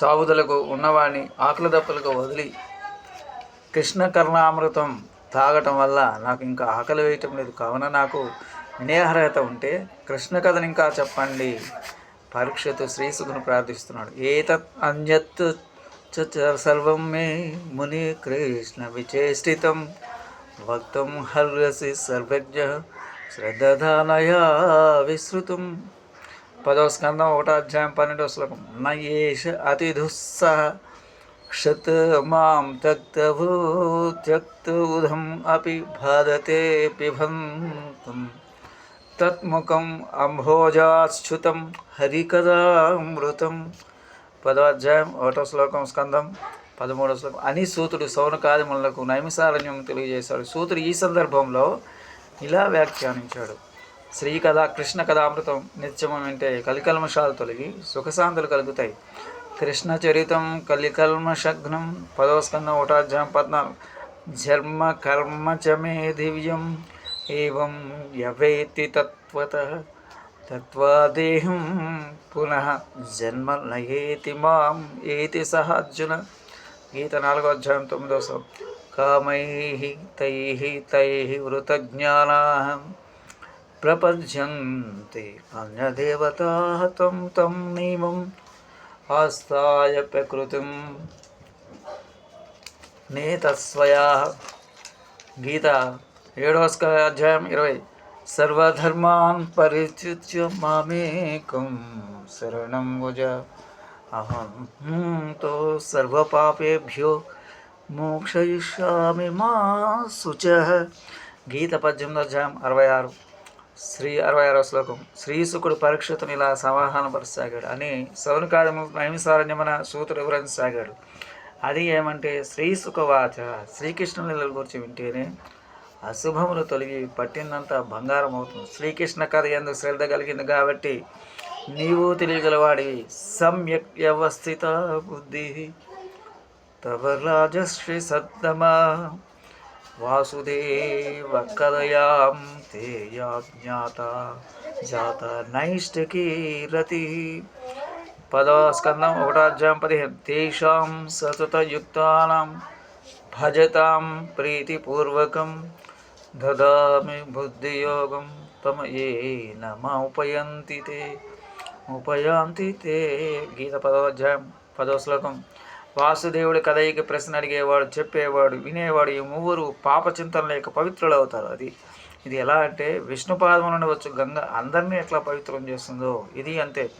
సాగుదలకు ఉన్నవాడిని ఆకలి దప్పలకు వదిలి కృష్ణ కర్ణామృతం తాగటం వల్ల నాకు ఇంకా ఆకలి వేయటం లేదు. కావున నాకు వినయార్హత ఉంటే కృష్ణ కథను ఇంకా చెప్పండి. పరీక్షతో శ్రీసుకుని ప్రార్థిస్తున్నాడు. ఏతత్ అన్యత్ చ సర్వం మే ముని కృష్ణ విచేష్టితం భక్తం హర్యసి సర్వజ్ఞ శ్రద్ధానయా విశ్రుతం పదవ స్కందం ఒకటో అధ్యాయం పన్నెండవ శ్లోకం. నయేష అతి దుస్సహ క్షత్ మాం త్యక్తవో అపి బాధతే పిబంతం తత్ముఖం అంభోజాచ్యుతం హరికదామృతం పదవ అధ్యాయం ఒకటో శ్లోకం స్కందం పదమూడవ శ్లోకం. అని సూతుడు సౌనకాదిములకు నైమిసారణ్యం తెలియజేశాడు. సూతుడు ఈ సందర్భంలో ఇలా వ్యాఖ్యానించాడు. శ్రీ కథ కృష్ణ కథామృతం నిత్యము వింటే కలికల్మషాలు తొలగి సుఖశాంతులు కలుగుతాయి. కృష్ణ చరితం కలికల్మషగ్నం పదవ స్కందం ఒకటాధ్యాయం పద్నాలుగు. జన్మ కర్మ చ మే దివ్యం ఏం యవేతి తత్వత తత్వాదేహం పునః జన్మ నయేతి మాం ఏతి సహ అర్జున గీత నాలుగో అధ్యాయం తొమ్మిదో శ్లోకం. కామై తై తై వృతజ్ఞానా ప్రపద్యంతి అన్యదేవతా తం తం నియమం ఆస్థాయ ప్రకృతిం నేతస్వయా గీత ఏడవ స్క- అధ్యాయం ఇరవై సర్వధర్మాన్ పరిత్యుజ్య మామేకం శరణం భుజ అహం తో సర్వపాపేభ్యో మోక్షయిష్యామి మా శుచ గీత పద్దెనిమిది అధ్యాయం అరవై ఆరు శ్రీ అరవై ఆరో శ్లోకం. శ్రీసుకుడు పరీక్షితుని ఇలా సమాధానపరచసాగాడు అని సౌనకార్యము నైమిసారణ్యమన సూతుడు వివరించసాగాడు. అది ఏమంటే శ్రీసుఖవాచ శ్రీకృష్ణుని గురించి వింటేనే అశుభములు తొలగి పట్టిందంతా బంగారం అవుతుంది శ్రీకృష్ణ కథ ఎందుకు శ్రద్ధ కలిగింది కాబట్టి నీవు తెలియగలవాడివి సమ్యక్ వ్యవస్థిత బుద్ధి. తవ రాజశ్రీ సద్దమా वासुदेव कदयां ते या ज्ञाता जाता नैष्टकीरति पदस्कन्दम् ओटाज्यां पतिः तेषां सततयुक्तानां भजतां प्रीतिपूर्वकं ददामि बुद्धियोगं। तम उपयन्ति ते, उपयान्ति ते। गीतपदोध्यायं पदश्लोकं వాసుదేవుడి కథయికి ప్రశ్న అడిగేవాడు చెప్పేవాడు వినేవాడు ఈ మూవరు పాప చింతన లేక పవిత్రులు అవుతారు. అది ఇది ఎలా అంటే విష్ణుపాదం నుండి వచ్చు గంగ అందరినీ ఎట్లా పవిత్రం చేస్తుందో. ఇది అంతే.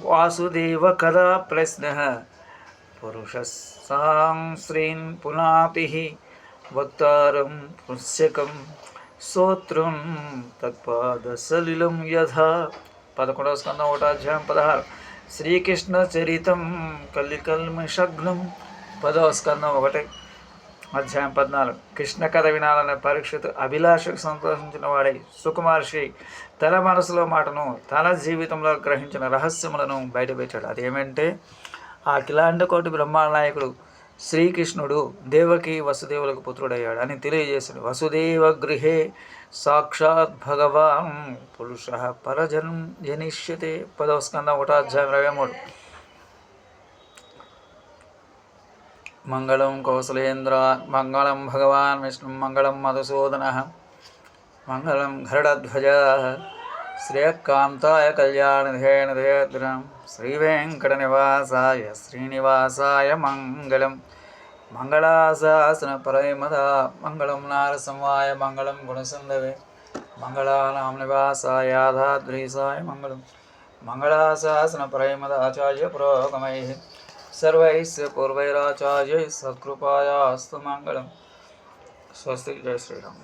వాసుదేవ కథ ప్రశ్న. పురుష సాం శ్రీన్ పునాతి వక్తారం పుష్యకం స్తోత్రం తత్పాదసలిలం యథ. పదకొండవ స్కందం ఒకటాధ్యాయం పదహారు. శ్రీకృష్ణ చరితం కలికల్మషగ్నం పదో స్కందం ఒకటి అధ్యాయం పద్నాలుగు. కృష్ణ కథ వినాలనే పరీక్షితు అభిలాషకు సంతోషించిన వాడై సుకుమార్షి తన మనసులో మాటను తన జీవితంలో గ్రహించిన రహస్యములను బయటపెట్టాడు. అదేమంటే ఆ కిలాండకోటి కోటి నాయకుడు శ్రీకృష్ణుడు దేవకి వసుదేవులకు పుత్రుడయ్యాడు అని తెలియజేశాడు. వసుదేవ గృహే సాక్షాత్ భగవాన్ పురుష పరజన్ జనిష్యతే. పదవ స్కందం ఒకటాధ్యాయం ఇరవై మూడు. మంగళం కౌసలేంద్ర మంగళం భగవాన్ విష్ణు మంగళం మధుసూదన మంగళం గరుడధ్వజ శ్రేయకాంతాయ కళ్యాణధేనధేద్రం శ్రీవేంకటనివాసాయ శ్రీనివాసాయ మంగళం. మంగళాశాసన పరమద మంగళం నారసింహాయ మంగళం గుణసుందవే మంగళానాం నివాసాయ యాదాద్రీసాయ మంగళం. మంగళాశాసన పరమద ఆచార్య పురోగమై సర్వైస్ పూర్వైరాచార్య సత్కృపాయాస్తు మంగళం. స్వస్తి. జయ శ్రీరామ్.